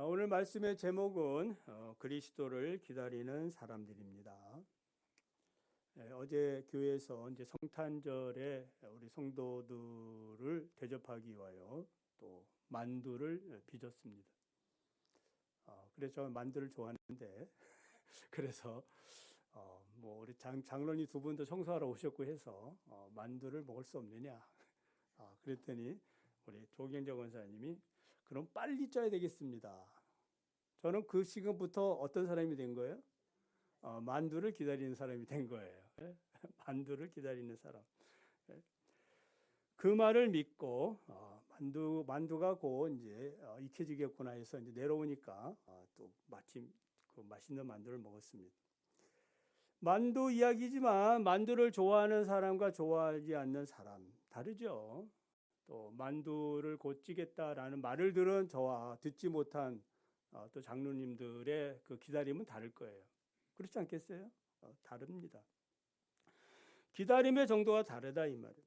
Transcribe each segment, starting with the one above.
어, 오늘 말씀의 제목은 어, 그리스도를 기다리는 사람들입니다. 예, 어제 교회에서 이제 성탄절에 우리 성도들을 대접하기 위하여 또 만두를 빚었습니다. 어, 그래서 만두를 좋아하는데 그래서 어, 뭐 우리 장, 장로님 두 분도 청소하러 오셨고 해서 어, 만두를 먹을 수 없느냐. 아, 그랬더니 우리 조경재 원사님이 그럼 빨리 쪄야 되겠습니다. 저는 그 시간부터 어떤 사람이 된 거예요? 어, 만두를 기다리는 사람이 된 거예요. 예? 만두를 기다리는 사람. 예? 그 말을 믿고 어, 만두 만두가 곧 이제 어, 익혀지겠구나 해서 이제 내려오니까 어, 또 마침 그 맛있는 만두를 먹었습니다. 만두 이야기지만 만두를 좋아하는 사람과 좋아하지 않는 사람 다르죠. 또 만두를 곧 찌겠다라는 말을 들은 저와 듣지 못한 어, 또 장로님들의 그 기다림은 다를 거예요. 그렇지 않겠어요? 어, 다릅니다. 기다림의 정도가 다르다 이 말이에요.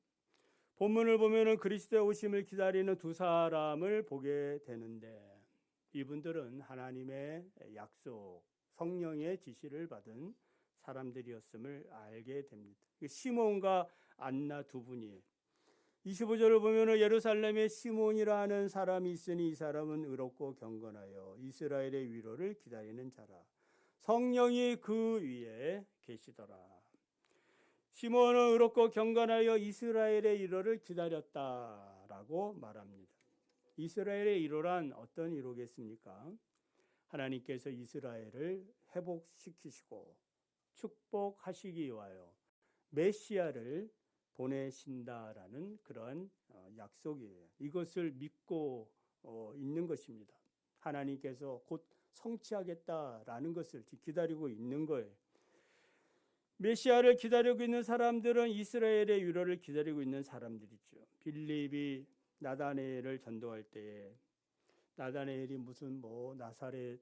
본문을 보면은 그리스도의 오심을 기다리는 두 사람을 보게 되는데 이분들은 하나님의 약속, 성령의 지시를 받은 사람들이었음을 알게 됩니다. 시몬과 안나 두 분이에요. 25절을 보면 예루살렘에 시몬이라는 사람이 있으니 이 사람은 의롭고 경건하여 이스라엘의 위로를 기다리는 자라. 성령이 그 위에 계시더라. 시몬은 의롭고 경건하여 이스라엘의 위로를 기다렸다라고 말합니다. 이스라엘의 위로란 어떤 위로겠습니까? 하나님께서 이스라엘을 회복시키시고 축복하시기 위하여 메시아를 보내신다라는 그런 어, 약속이에요. 이것을 믿고 어, 있는 것입니다. 하나님께서 곧 성취하겠다라는 것을 기다리고 있는 거예요. 메시아를 기다리고 있는 사람들은 이스라엘의 위로를 기다리고 있는 사람들이죠. 빌립이 나다네엘을 전도할 때에 나다네엘이 무슨 뭐 나사렛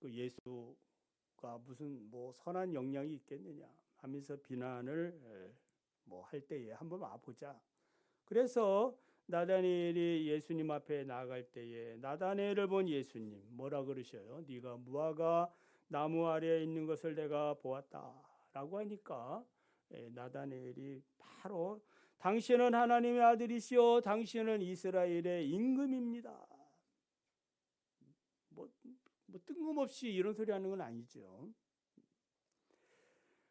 그 예수가 무슨 뭐 선한 영향이 있겠느냐 하면서 비난을 뭐 할 때에 한번 와보자. 그래서 나다니엘이 예수님 앞에 나아갈 때에 나다니엘을 본 예수님 뭐라 그러셔요? 네가 무화과 나무 아래에 있는 것을 내가 보았다라고 하니까 예, 나다니엘이 바로 당신은 하나님의 아들이시오 당신은 이스라엘의 임금입니다. 뭐, 뭐 뜬금없이 이런 소리 하는 건 아니죠.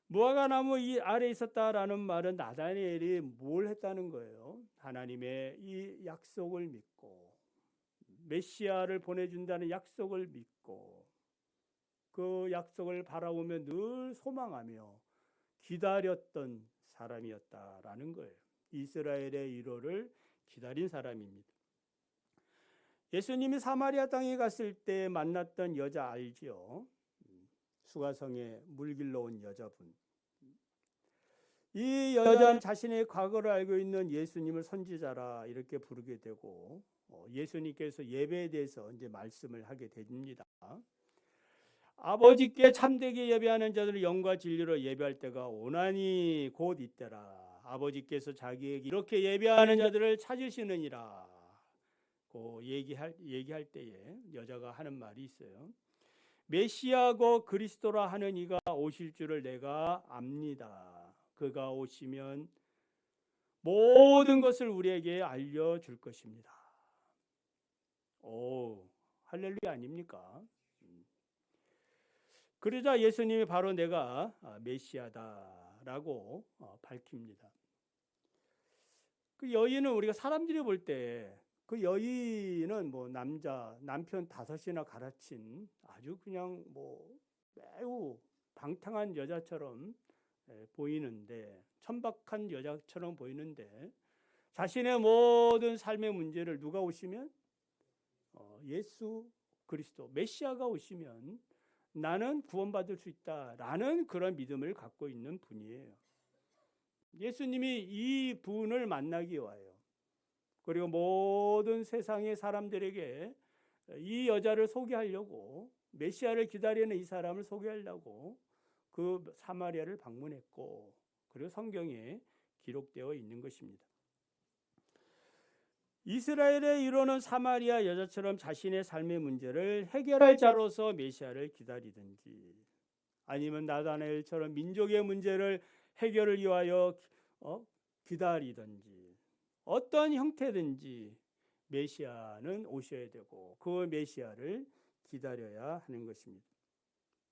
무화과 나무 이 아래 있었다라는 말은 나다니엘이 뭘 했다는 거예요? 하나님의 이 약속을 믿고 메시아를 보내준다는 약속을 믿고 그 약속을 바라보며 늘 소망하며 기다렸던 사람이었다라는 거예요. 이스라엘의 위로를 기다린 사람입니다. 예수님이 사마리아 땅에 갔을 때 만났던 여자 알지요? 수가성에 물 길러 온 여자분. 이 여자는 자신의 과거를 알고 있는 예수님을 선지자라 이렇게 부르게 되고 어, 예수님께서 예배에 대해서 이제 말씀을 하게 됩니다. 아버지께 참되게 예배하는 자들을 영과 진리로 예배할 때가 오나니 곧 이때라. 아버지께서 자기에게 이렇게 예배하는 자들을 찾으시느니라. 고 얘기할 얘기할 때에 여자가 하는 말이 있어요. 메시아고 그리스도라 하는 이가 오실 줄을 내가 압니다. 그가 오시면 모든 것을 우리에게 알려 줄 것입니다. 오, 할렐루야 아닙니까? 음. 그러자 예수님이 바로 내가 아, 메시아다라고 어, 밝힙니다. 그 여인은 우리가 사람들이 볼 때 그 여인은 뭐 남자 남편 다섯이나 갈아친 아주 그냥 뭐 매우 방탕한 여자처럼 예, 보이는데 천박한 여자처럼 보이는데 자신의 모든 삶의 문제를 누가 오시면 어, 예수 그리스도 메시아가 오시면 나는 구원받을 수 있다라는 그런 믿음을 갖고 있는 분이에요. 예수님이 이 분을 만나기 와요. 그리고 모든 세상의 사람들에게 이 여자를 소개하려고 메시아를 기다리는 이 사람을 소개하려고 그 사마리아를 방문했고 그리고 성경에 기록되어 있는 것입니다. 이스라엘의 이로는 사마리아 여자처럼 자신의 삶의 문제를 해결할 자로서 메시아를 기다리든지 아니면 나다나엘처럼 민족의 문제를 해결을 위하여 어? 기다리든지 어떤 형태든지 메시아는 오셔야 되고 그 메시아를 기다려야 하는 것입니다.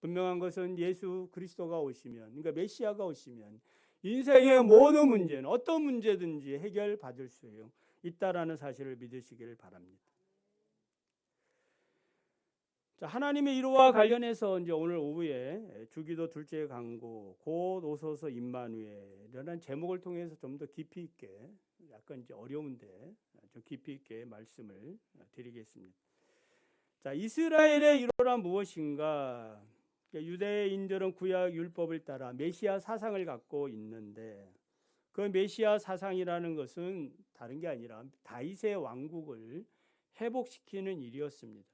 분명한 것은 예수 그리스도가 오시면 그러니까 메시아가 오시면 인생의 모든 문제는 어떤 문제든지 해결받을 수 있다라는 사실을 믿으시기를 바랍니다. 자, 하나님의 이루와 관련해서 이제 오늘 오후에 주기도 둘째 강구 곧 오소서 임마누엘이라는 제목을 통해서 좀 더 깊이 있게 약간 이제 어려운데 좀 깊이 있게 말씀을 드리겠습니다. 자, 이스라엘의 이루란 무엇인가? 그러니까 유대인들은 구약 율법을 따라 메시아 사상을 갖고 있는데 그 메시아 사상이라는 것은 다른 게 아니라 다윗의 왕국을 회복시키는 일이었습니다.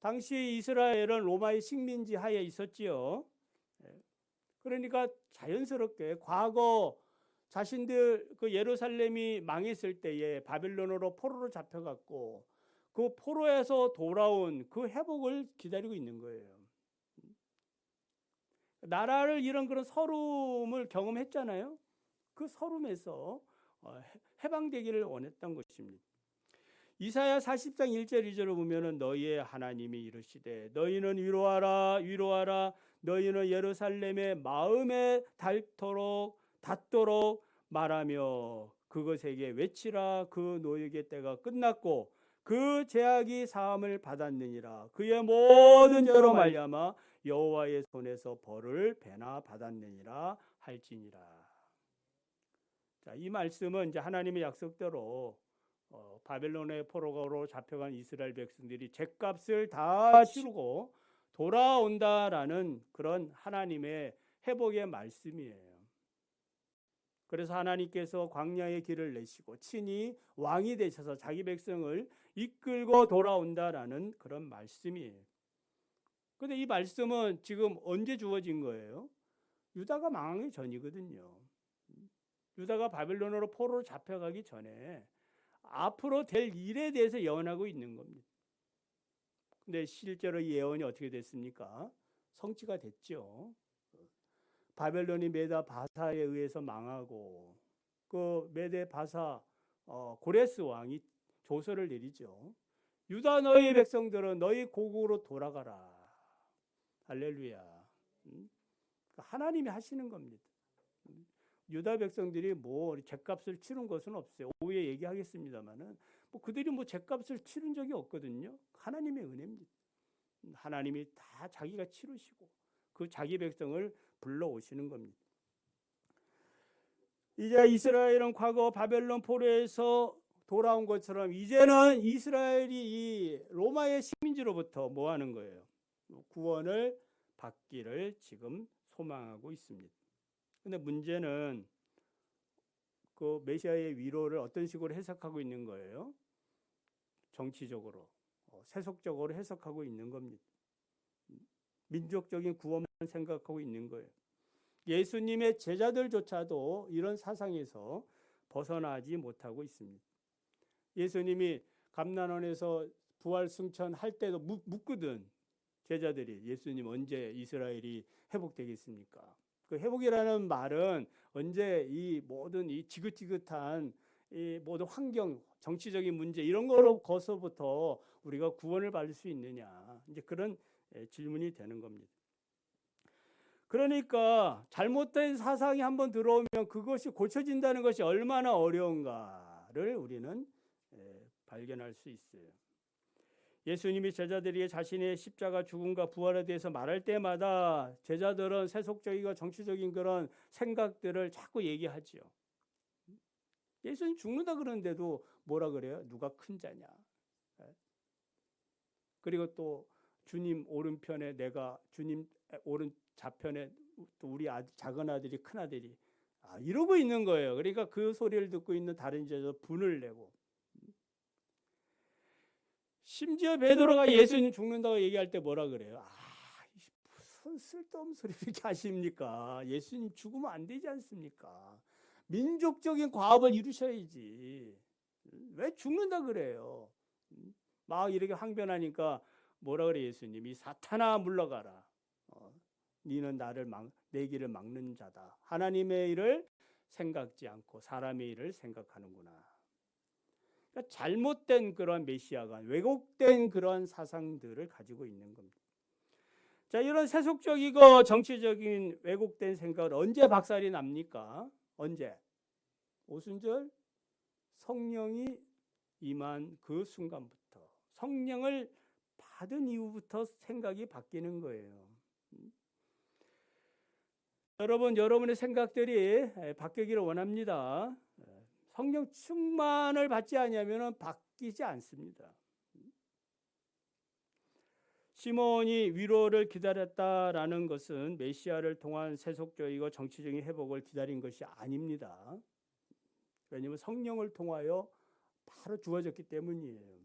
당시 이스라엘은 로마의 식민지 하에 있었지요. 예. 그러니까 자연스럽게 과거 자신들 그 예루살렘이 망했을 때에 바빌론으로 포로로 잡혀갔고 그 포로에서 돌아온 그 회복을 기다리고 있는 거예요. 나라를 이런 그런 서름을 경험했잖아요. 그 서름에서 어, 해방되기를 원했던 것입니다. 이사야 40장 1절 2절을 보면은 너희의 하나님이 이르시되 너희는 위로하라 위로하라 너희는 예루살렘의 마음에 닳도록 닿도록 말하며 그것에게 외치라 그 노역의 때가 끝났고 그 제약이 사함을 받았느니라 그의 모든 죄로 말미암아 여호와의 손에서 벌을 배나 받았느니라 할지니라. 자, 이 말씀은 이제 하나님의 약속대로 어, 바벨론의 포로가로 잡혀간 이스라엘 백성들이 죄값을 다 치르고 돌아온다라는 그런 하나님의 회복의 말씀이에요. 그래서 하나님께서 광야의 길을 내시고 친히 왕이 되셔서 자기 백성을 이끌고 돌아온다라는 그런 말씀이에요. 근데 이 말씀은 지금 언제 주어진 거예요? 유다가 망하기 전이거든요. 유다가 바벨론으로 포로로 잡혀가기 전에 앞으로 될 일에 대해서 예언하고 있는 겁니다. 근데 실제로 예언이 어떻게 됐습니까? 성취가 됐죠. 바벨론이 메다 바사에 의해서 망하고 그 메데 바사 어, 고레스 왕이 조서를 내리죠. 유다 너희 백성들은 너희 고국으로 돌아가라. 할렐루야. 음? 하나님이 하시는 겁니다. 유다 백성들이 뭐 죄값을 치른 것은 없어요. 오후에 얘기하겠습니다만은 뭐 그들이 뭐 죄값을 치른 적이 없거든요. 하나님의 은혜입니다. 하나님이 다 자기가 치르시고 그 자기 백성을 불러 오시는 겁니다. 이제 이스라엘은 과거 바벨론 포로에서 돌아온 것처럼 이제는 이스라엘이 이 로마의 식민지로부터 뭐 하는 거예요? 구원을 받기를 지금 소망하고 있습니다. 근데 문제는 그 메시아의 위로를 어떤 식으로 해석하고 있는 거예요? 정치적으로, 어, 세속적으로 해석하고 있는 겁니다. 민족적인 구원만 생각하고 있는 거예요. 예수님의 제자들조차도 이런 사상에서 벗어나지 못하고 있습니다. 예수님이 감난원에서 부활 승천할 때도 묻거든 제자들이 예수님 언제 이스라엘이 회복되겠습니까? 그 회복이라는 말은 언제 이 모든 이 지긋지긋한 이 모든 환경, 정치적인 문제 이런 거로 거서부터 우리가 구원을 받을 수 있느냐 이제 그런 질문이 되는 겁니다. 그러니까 잘못된 사상이 한번 들어오면 그것이 고쳐진다는 것이 얼마나 어려운가를 우리는 발견할 수 있어요. 예수님이 제자들에게 자신의 십자가 죽음과 부활에 대해서 말할 때마다 제자들은 세속적이고 정치적인 그런 생각들을 자꾸 얘기하지요. 예수님 죽는다 그러는데도 뭐라 그래요? 누가 큰 자냐? 예? 그리고 또 주님 오른편에 내가 주님 오른 좌편에 또 우리 아들, 작은 아들이 큰 아들이 아, 이러고 있는 거예요. 그러니까 그 소리를 듣고 있는 다른 제자 분을 내고 심지어 베드로가 예수님 죽는다고 얘기할 때 뭐라 그래요? 아, 무슨 쓸데없는 소리 이렇게 하십니까? 예수님 죽으면 안 되지 않습니까? 민족적인 과업을 이루셔야지. 왜 죽는다 그래요? 음? 막 이렇게 항변하니까 뭐라 그래 예수님이 사탄아 물러가라. 어, 니는 나를 막, 내 길을 막는 자다. 하나님의 일을 생각지 않고 사람의 일을 생각하는구나. 그러니까 잘못된 그런 메시아가 왜곡된 그런 사상들을 가지고 있는 겁니다. 자, 이런 세속적이고 정치적인 왜곡된 생각을 언제 박살이 납니까? 언제? 오순절 성령이 임한 그 순간부터 성령을 받은 이후부터 생각이 바뀌는 거예요. 음? 여러분, 여러분의 생각들이 바뀌기를 원합니다. 성령 충만을 받지 않으면 바뀌지 않습니다. 시몬이 위로를 기다렸다라는 것은 메시아를 통한 세속적이고 정치적인 회복을 기다린 것이 아닙니다. 왜냐하면 성령을 통하여 바로 주어졌기 때문이에요.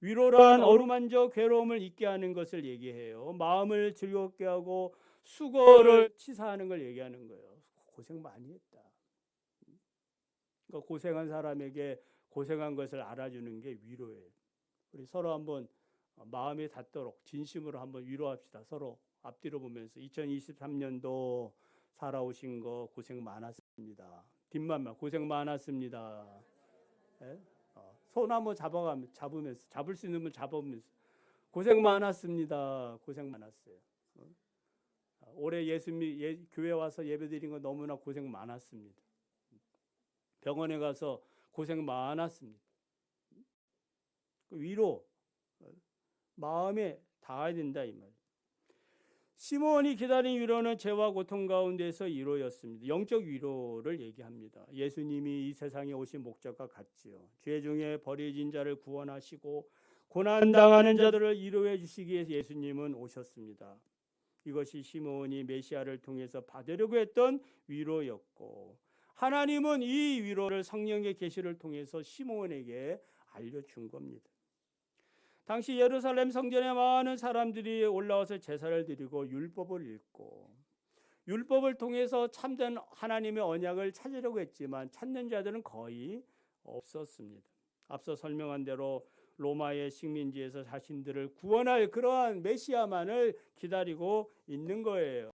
위로란 어루만져 괴로움을 잊게 하는 것을 얘기해요. 마음을 즐겁게 하고 수고를 치사하는 걸 얘기하는 거예요. 고생 많이 했다. 그러니까 고생한 사람에게 고생한 것을 알아주는 게 위로예요. 우리 서로 한번 마음이 닿도록 진심으로 한번 위로합시다. 서로 앞뒤로 보면서 2023년도 살아오신 거 고생 많았습니다. 뒷만만 고생 많았습니다. 예? 어, 손 한번 잡아가면 잡으면서 잡을 수 있는 분 잡으면서 고생 많았습니다. 고생 많았어요. 어? 올해 예수님 예, 교회 와서 예배드린 거 너무나 고생 많았습니다. 병원에 가서 고생 많았습니다. 그 위로 마음에 닿아야 된다 이 말. 시몬이 기다린 위로는 죄와 고통 가운데서 이루어졌습니다. 영적 위로를 얘기합니다. 예수님이 이 세상에 오신 목적과 같지요. 죄 중에 버려진 자를 구원하시고 고난 당하는 자들을 위로해 주시기 위해서 예수님은 오셨습니다. 이것이 시몬이 메시아를 통해서 받으려고 했던 위로였고 하나님은 이 위로를 성령의 계시를 통해서 시몬에게 알려준 겁니다. 당시 예루살렘 성전에 많은 사람들이 올라와서 제사를 드리고 율법을 읽고 율법을 통해서 참된 하나님의 언약을 찾으려고 했지만 찾는 자들은 거의 없었습니다. 앞서 설명한 대로 로마의 식민지에서 자신들을 구원할 그러한 메시아만을 기다리고 있는 거예요.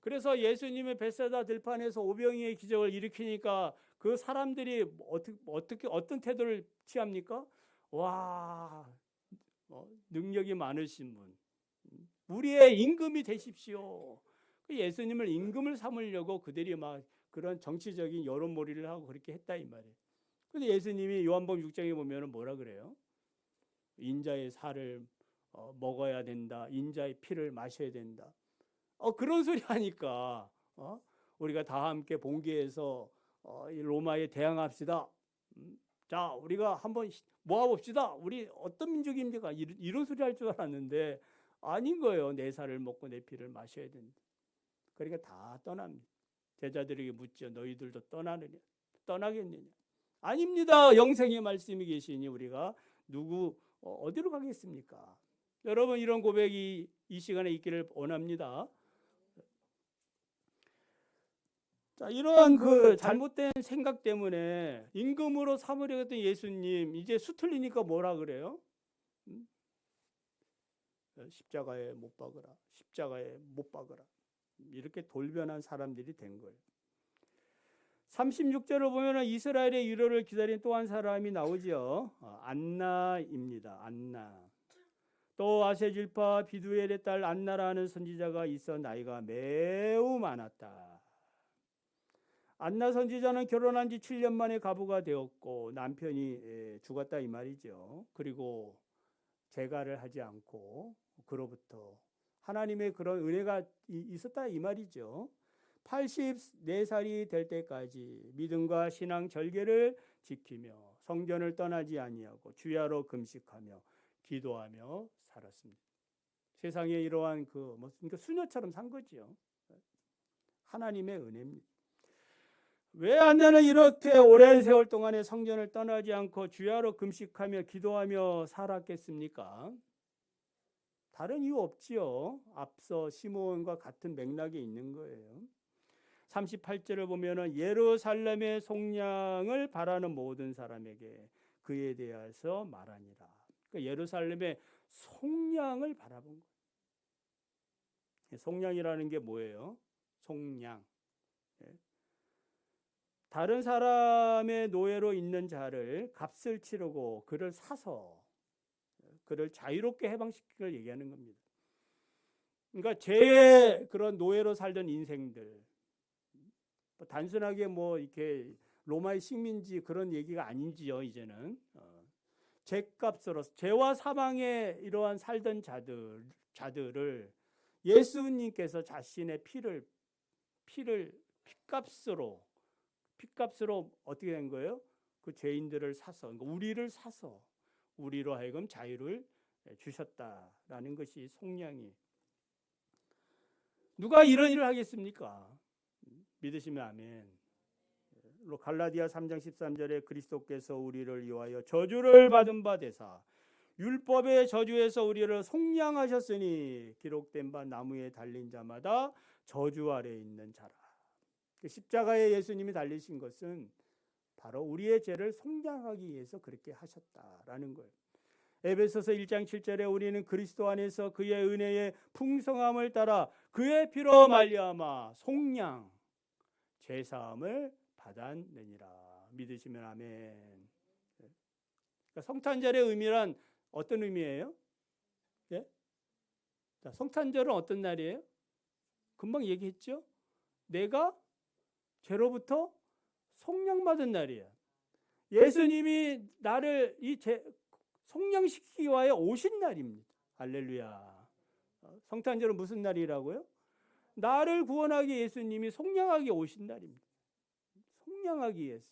그래서 예수님의 벳세다 들판에서 오병이의 기적을 일으키니까 그 사람들이 어떻게 어떻게 어떤 태도를 취합니까? 와, 어, 능력이 많으신 분, 우리의 임금이 되십시오. 그 예수님을 임금을 삼으려고 그들이 막 그런 정치적인 여론몰이를 하고 그렇게 했다 이 말이에요. 근데 예수님이 요한복음 6장에 보면은 뭐라 그래요? 인자의 살을 어, 먹어야 된다. 인자의 피를 마셔야 된다. 어, 그런 소리 하니까 어? 우리가 다 함께 봉기해서 어, 로마에 대항합시다. 음, 자, 우리가 한번 모아봅시다. 우리 어떤 민족입니까? 이런, 이런 소리 할 줄 알았는데 아닌 거예요. 내 살을 먹고 내 피를 마셔야 된다. 그러니까 다 떠납니다. 제자들에게 묻죠. 너희들도 떠나느냐? 떠나겠느냐? 아닙니다. 영생의 말씀이 계시니 우리가 누구 어, 어디로 가겠습니까? 여러분 이런 고백이 이 시간에 있기를 원합니다. 자, 이러한 그 잘못된 생각 때문에 임금으로 삼으려 했던 예수님 이제 수틀리니까 뭐라 그래요? 음? 십자가에 못 박으라. 십자가에 못 박으라. 이렇게 돌변한 사람들이 된 거예요. 36절을 보면 이스라엘의 위로를 기다린 또 한 사람이 나오죠. 어, 안나입니다. 안나. 또 아세질파 비두엘의 딸 안나라는 선지자가 있어 나이가 매우 많았다. 안나 선지자는 결혼한 지 7년 만에 가부가 되었고 남편이 예, 죽었다 이 말이죠. 그리고 재가를 하지 않고 그로부터 하나님의 그런 은혜가 있었다 이 말이죠. 84살이 될 때까지 믿음과 신앙 절개를 지키며 성전을 떠나지 아니하고 주야로 금식하며 기도하며 살았습니다. 세상에 이러한 그 무슨 그 수녀처럼 산 거지요. 하나님의 은혜입니다. 왜 안나는 이렇게 오랜 세월 동안에 성전을 떠나지 않고 주야로 금식하며 기도하며 살았겠습니까? 다른 이유 없지요. 앞서 시몬과 같은 맥락에 있는 거예요. 38절을 보면은 예루살렘의 속량을 바라는 모든 사람에게 그에 대해서 말하니라. 그러니까 예루살렘의 속량을 바라본 거예요. 속량이라는 게 뭐예요? 속량. 예. 다른 사람의 노예로 있는 자를 값을 치르고 그를 사서 그를 자유롭게 해방시키기를 얘기하는 겁니다. 그러니까 죄의 그런 노예로 살던 인생들 뭐 단순하게 뭐 이렇게 로마의 식민지 그런 얘기가 아닌지요 이제는 어. 죄값으로 죄와 사망에 이러한 살던 자들 자들을 예수님께서 자신의 피를 피를 피값으로 피값으로 어떻게 된 거예요? 그 죄인들을 사서 그러니까 우리를 사서 우리로 하여금 자유를 주셨다라는 것이 속량이 누가 이런 일을 하겠습니까? 믿으시면 아멘. 갈라디아 3장 13절에 그리스도께서 우리를 위하여 저주를 받은 바 되사 율법의 저주에서 우리를 속량하셨으니 기록된 바 나무에 달린 자마다 저주 아래 있는 자라. 그 십자가에 예수님이 달리신 것은 바로 우리의 죄를 속량하기 위해서 그렇게 하셨다라는 거예요. 에베소서 1장 7절에 우리는 그리스도 안에서 그의 은혜의 풍성함을 따라 그의 피로 말미암아 속량 죄 사함을 받았느니라. 믿으시면 아멘. 그러니까 성탄절의 의미란 어떤 의미예요? 예? 자, 성탄절은 어떤 날이에요? 금방 얘기했죠? 내가 죄로부터 속량받은 날이야. 예수님이 나를 이 죄, 속량시키기 위하여 오신 날입니다. 할렐루야. 어, 성탄절은 무슨 날이라고요? 나를 구원하기 예수님이 속량하기 오신 날입니다. 속량하기 위해서.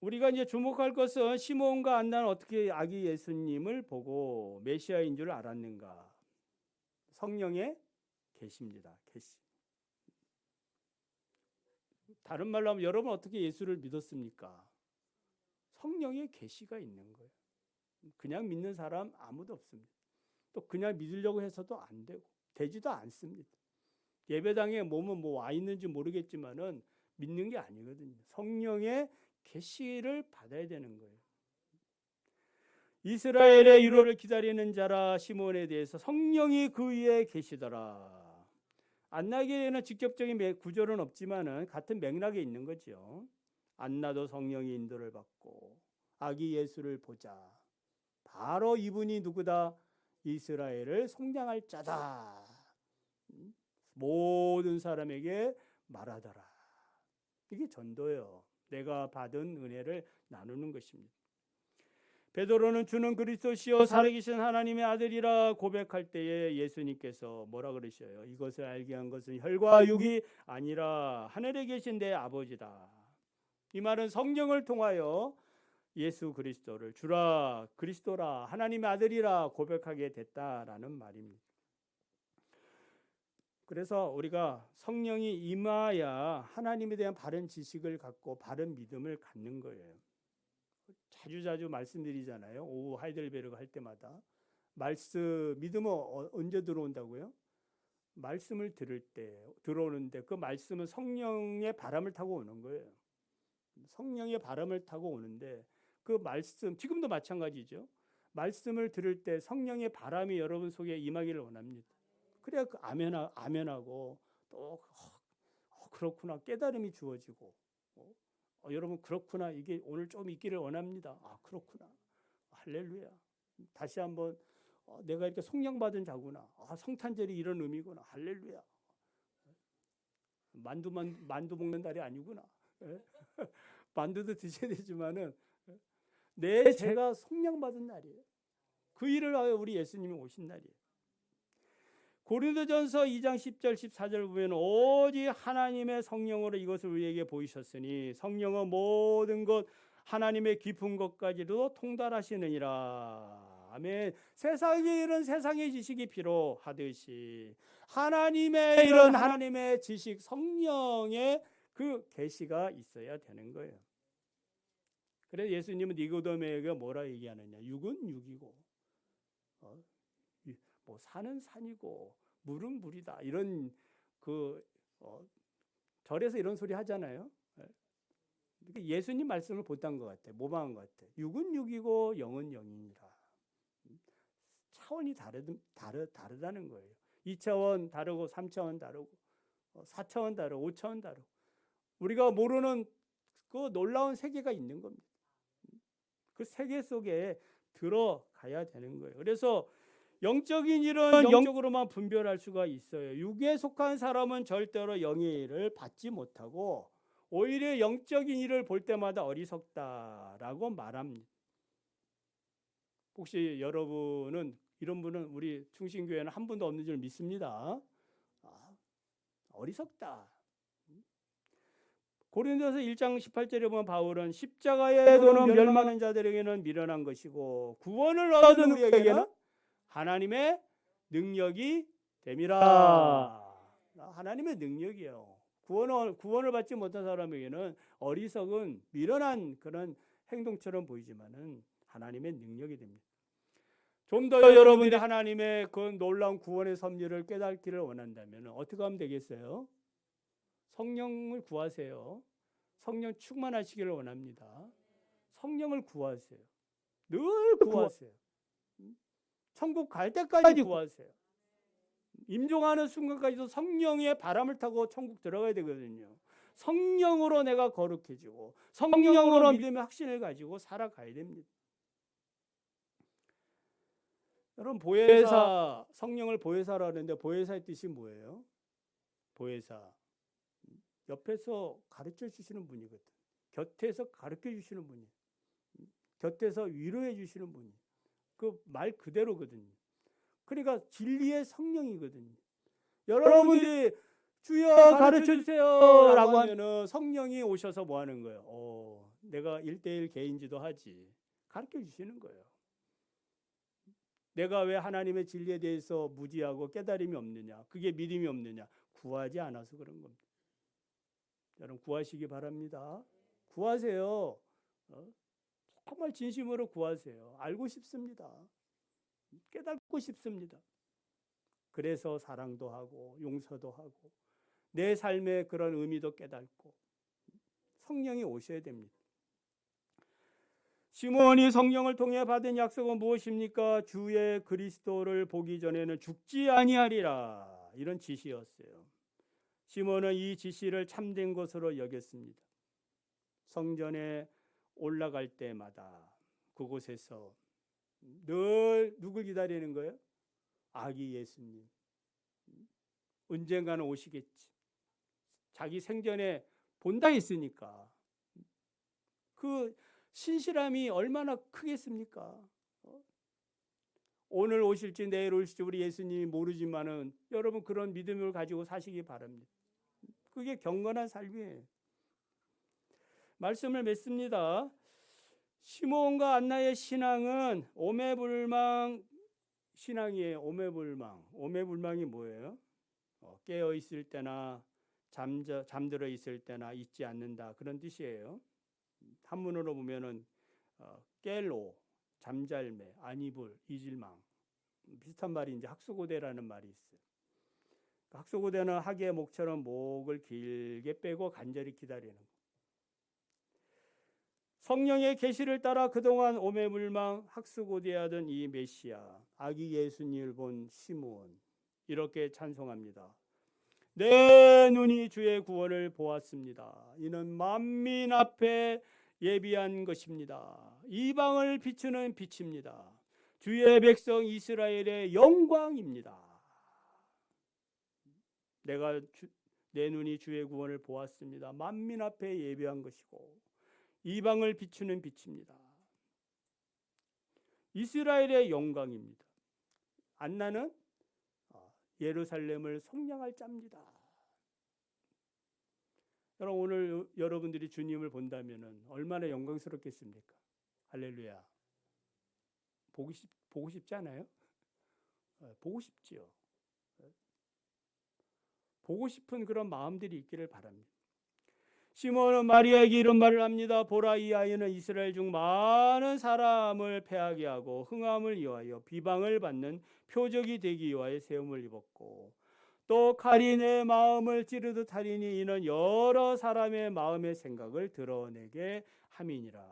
우리가 이제 주목할 것은 시몬과 안나는 어떻게 아기 예수님을 보고 메시아인 줄 알았는가? 성령의 계십니다. 계시. 다른 말로 하면 여러분 어떻게 예수를 믿었습니까? 성령의 계시가 있는 거예요. 그냥 믿는 사람 아무도 없습니다. 또 그냥 믿으려고 해서도 안 되고 되지도 않습니다. 예배당에 몸은 뭐 와 있는지 모르겠지만은 믿는 게 아니거든요. 성령의 계시를 받아야 되는 거예요. 이스라엘의 유로를 기다리는 자라 시몬에 대해서 성령이 그 위에 계시더라. 안나에게는 직접적인 구절은 없지만은 같은 맥락에 있는 거죠. 안나도 성령의 인도를 받고 아기 예수를 보자. 바로 이분이 누구다? 이스라엘을 속량할 자다. 모든 사람에게 말하더라. 이게 전도예요. 내가 받은 은혜를 나누는 것입니다. 베드로는 주는 그리스도시요 살아계신 하나님의 아들이라 고백할 때에 예수님께서 뭐라 그러셔요? 이것을 알게 한 것은 혈과 육이 아니라 하늘에 계신 내 아버지다. 이 말은 성령을 통하여 예수 그리스도를 주라 그리스도라 하나님의 아들이라 고백하게 됐다라는 말입니다. 그래서 우리가 성령이 임하야 하나님에 대한 바른 지식을 갖고 바른 믿음을 갖는 거예요. 자주 자주 말씀드리잖아요. 오후 하이델베르그 할 때마다 말씀 믿음은 어, 언제 들어온다고요? 말씀을 들을 때 들어오는데 그 말씀은 성령의 바람을 타고 오는 거예요. 성령의 바람을 타고 오는데 그 말씀 지금도 마찬가지죠. 말씀을 들을 때 성령의 바람이 여러분 속에 임하기를 원합니다. 그래야 그 아멘하, 아멘하고 또 어, 그렇구나 깨달음이 주어지고 어, 어, 여러분 그렇구나 이게 오늘 좀 있기를 원합니다. 아 그렇구나 할렐루야. 다시 한번 어, 내가 이렇게 속량 받은 자구나. 아 성탄절이 이런 의미구나. 할렐루야. 만두만 만두 먹는 날이 아니구나. 예? 만두도 드셔야 되지만은 내 죄가 속량받은 날이에요. 그 일을 하여 우리 예수님이 오신 날이에요. 고린도전서 2장 10절 14절 보면 오직 하나님의 성령으로 이것을 우리에게 보이셨으니 성령은 모든 것 하나님의 깊은 것까지도 통달하시느니라. 아멘. 세상의 일은 세상의 지식이 필요하듯이 하나님의 일은 하나님의 지식 성령의 그 계시가 있어야 되는 거예요. 그래서 예수님은 니고데모에게 뭐라 얘기하느냐? 육은 육이고 어? 뭐 산은 산이고 물은 물이다. 이런 그 어, 절에서 이런 소리 하잖아요. 예. 그러니까 예수님 말씀을 못한 것 같아. 모방한 것 같아. 육은 육이고 영은 영이니라. 차원이 다르, 다르, 다르다는 거예요. 2차원 다르고 3차원 다르고 4차원 다르고 5차원 다르고 우리가 모르는 그 놀라운 세계가 있는 겁니다. 그 세계 속에 들어가야 되는 거예요. 그래서 영적인 일은 영적으로만 분별할 수가 있어요. 육에 속한 사람은 절대로 영의 일을 받지 못하고 오히려 영적인 일을 볼 때마다 어리석다라고 말합니다. 혹시 여러분은 이런 분은 우리 충신교회는 한 분도 없는 줄 믿습니다. 아, 어리석다. 고린도서 1장 18절에 보면 바울은 십자가의 도는 멸망하는 자들에게는 미련한 것이고 구원을 얻은 우리에게는 하나님의 능력이 됨이라. 하나님의 능력이요. 구원을 구원을 받지 못한 사람에게는 어리석은 미련한 그런 행동처럼 보이지만은 하나님의 능력이 됩니다. 좀 더 여러분들이 하나님의 그 놀라운 구원의 섭리를 깨닫기를 원한다면 어떻게 하면 되겠어요? 성령을 구하세요. 성령 충만하시기를 원합니다. 성령을 구하세요. 늘 구하세요. 천국 갈 때까지 구하세요. 임종하는 순간까지도 성령의 바람을 타고 천국 들어가야 되거든요. 성령으로 내가 거룩해지고 성령으로 믿음의 확신을 가지고 살아가야 됩니다. 여러분 보혜사 성령을 보혜사라 하는데 보혜사의 뜻이 뭐예요? 보혜사 옆에서 가르쳐 주시는 분이거든. 곁에서 가르쳐 주시는 분이. 곁에서 위로해 주시는 분이. 그 말 그대로거든요. 그러니까 진리의 성령이거든요. 여러분들이 주여 가르쳐 주세요라고 하면은 성령이 오셔서 뭐 하는 거예요? 어, 내가 1대1 개인지도 하지. 가르쳐 주시는 거예요. 내가 왜 하나님의 진리에 대해서 무지하고 깨달음이 없느냐? 그게 믿음이 없느냐? 구하지 않아서 그런 겁니다. 여러분 구하시기 바랍니다. 구하세요. 어? 정말 진심으로 구하세요. 알고 싶습니다. 깨닫고 싶습니다. 그래서 사랑도 하고 용서도 하고 내 삶의 그런 의미도 깨닫고 성령이 오셔야 됩니다. 시몬이 성령을 통해 받은 약속은 무엇입니까? 주의 그리스도를 보기 전에는 죽지 아니하리라. 이런 지시였어요. 시몬은 이 지시를 참된 것으로 여겼습니다. 성전에 올라갈 때마다 그곳에서 늘 누굴 기다리는 거예요? 아기 예수님. 언젠가는 오시겠지. 자기 생전에 본다 했으니까. 그 신실함이 얼마나 크겠습니까? 어? 오늘 오실지 내일 오실지 우리 예수님이 모르지만은 여러분 그런 믿음을 가지고 사시기 바랍니다. 그게 경건한 삶이에요. 말씀을 맺습니다. 시몬과 안나의 신앙은 오매불망 신앙이에요. 오매불망. 오매불망이 뭐예요? 어, 깨어 있을 때나 잠자, 잠들어 있을 때나 잊지 않는다 그런 뜻이에요. 한문으로 보면은 어, 깰로 잠잘매 안이불 이질망 비슷한 말이 이제 학수고대라는 말이 있어요. 그 학수고대는 학의 목처럼 목을 길게 빼고 간절히 기다리는 거. 성령의 계시를 따라 그동안 오매물망 학수고대하던 이 메시아 아기 예수님을 본 시므온 이렇게 찬송합니다. 내 눈이 주의 구원을 보았습니다. 이는 만민 앞에 예비한 것입니다. 이방을 비추는 빛입니다. 주의 백성 이스라엘의 영광입니다. 내가 주, 내 눈이 주의 구원을 보았습니다. 만민 앞에 예비한 것이고 이방을 비추는 빛입니다. 이스라엘의 영광입니다. 안나는 어, 예루살렘을 속량할 자입니다. 여러분 오늘 여러분들이 주님을 본다면은 얼마나 영광스럽겠습니까? 할렐루야. 보고 싶 보고 싶지 않아요? 어, 보고 싶지요. 보고 싶은 그런 마음들이 있기를 바랍니다. 시몬은 마리아에게 이런 말을 합니다. 보라 이 아이는 이스라엘 중 많은 사람을 패하게 하고 흥함을 이하여 비방을 받는 표적이 되기 위하여 세움을 입었고 또 칼이 내 마음을 찌르듯 하리니 이는 여러 사람의 마음의 생각을 드러내게 함이니라.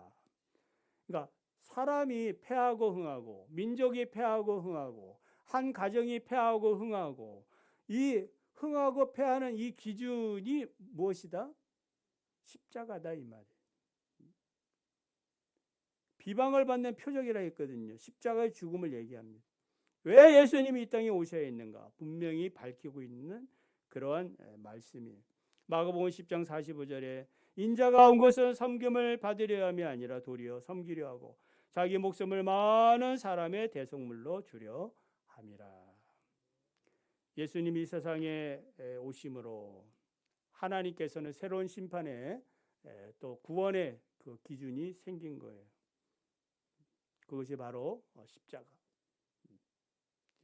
그러니까 사람이 패하고 흥하고 민족이 패하고 흥하고 한 가정이 패하고 흥하고 이 흥하고 패하는 이 기준이 무엇이다? 십자가다 이 말이에요. 비방을 받는 표적이라 했거든요. 십자가의 죽음을 얘기합니다. 왜 예수님이 이 땅에 오셔야 했는가? 분명히 밝히고 있는 그러한 말씀이에요. 마가복음 10장 45절에 인자가 온 것은 섬김을 받으려 함이 아니라 도리어 섬기려 하고 자기 목숨을 많은 사람의 대속물로 주려 함이라. 예수님이 이 세상에 오심으로 하나님께서는 새로운 심판의 또 구원의 그 기준이 생긴 거예요. 그것이 바로 어, 십자가.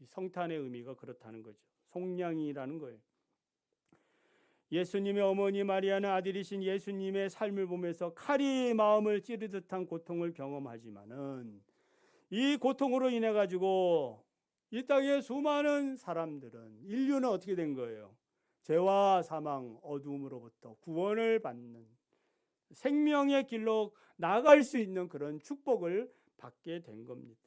성탄의 의미가 그렇다는 거죠. 속량이라는 거예요. 예수님의 어머니 마리아는 아들이신 예수님의 삶을 보면서 칼이 마음을 찌르듯한 고통을 경험하지만은 이 고통으로 인해 가지고 이 땅의 수많은 사람들은 인류는 어떻게 된 거예요? 죄와 사망, 어둠으로부터 구원을 받는 생명의 길로 나갈 수 있는 그런 축복을 받게 된 겁니다.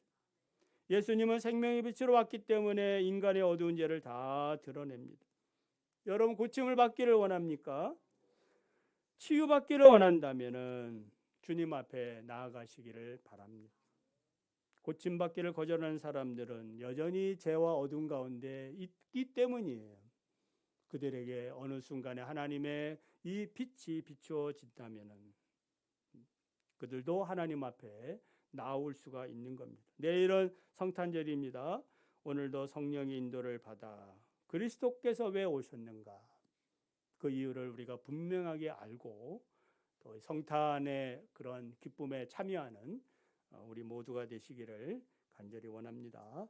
예수님은 생명의 빛으로 왔기 때문에 인간의 어두운 죄를 다 드러냅니다. 여러분 고침을 받기를 원합니까? 치유받기를 원한다면은 주님 앞에 나아가시기를 바랍니다. 고침받기를 거절하는 사람들은 여전히 죄와 어둠 가운데 있기 때문이에요. 그들에게 어느 순간에 하나님의 이 빛이 비추어진다면은 그들도 하나님 앞에 나올 수가 있는 겁니다. 내일은 성탄절입니다. 오늘도 성령의 인도를 받아 그리스도께서 왜 오셨는가? 그 이유를 우리가 분명하게 알고 또 성탄의 그런 기쁨에 참여하는 어, 우리 모두가 되시기를 간절히 원합니다.